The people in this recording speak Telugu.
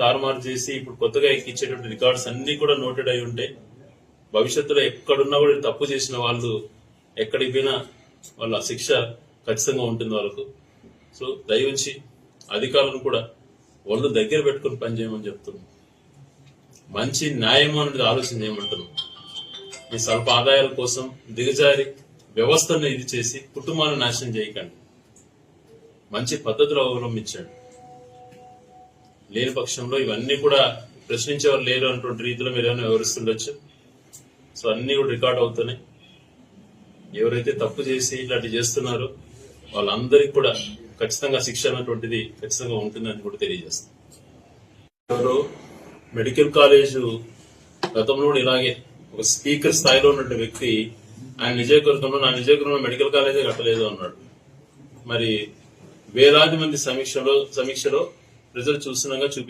తారుమారు చేసి ఇప్పుడు కొత్తగా ఎక్కించేటువంటి రికార్డ్స్ అన్ని కూడా నోటెడ్ అయి ఉంటే భవిష్యత్తులో ఎక్కడున్నా కూడా తప్పు చేసిన వాళ్ళు ఎక్కడికి పోయినా వాళ్ళ శిక్ష ఖచ్చితంగా ఉంటుంది వాళ్ళకు. సో దయవుంచి అధికారులను కూడా వాళ్ళు దగ్గర పెట్టుకుని పనిచేయమని చెప్తున్నాం. మంచి న్యాయం అనేది ఆలోచన చేయమంటున్నాం. మీ స్వల్ప ఆదాయాల కోసం దిగజారి వ్యవస్థను ఇది చేసి కుటుంబాన్ని నాశనం చేయకండి. మంచి పద్ధతులు అవలంబించండి. లేని పక్షంలో ఇవన్నీ కూడా ప్రశ్నించేవారు లేరు అన్నటువంటి రీతిలో మీరు ఏమైనా వివరిస్తుండొచ్చు? సో అన్ని కూడా రికార్డ్ అవుతున్నాయి. ఎవరైతే తప్పు చేసి ఇలాంటి చేస్తున్నారో వాళ్ళందరికీ కూడా ఖచ్చితంగా శిక్ష అన్నటువంటిది ఖచ్చితంగా ఉంటుందని కూడా తెలియజేస్తాం. ఎవరు మెడికల్ కాలేజు గతంలో ఇలాగే ఒక స్పీకర్ స్థాయిలో ఉన్నటువంటి వ్యక్తి ఆయన నిజవర్గంలో నా నిజవర్గంలో మెడికల్ కాలేజే కట్టలేదు అన్నాడు. మరి వేలాది మంది సమీక్షలో సమీక్షలో రిజల్ట్ చూస్తున్నాగా చూపి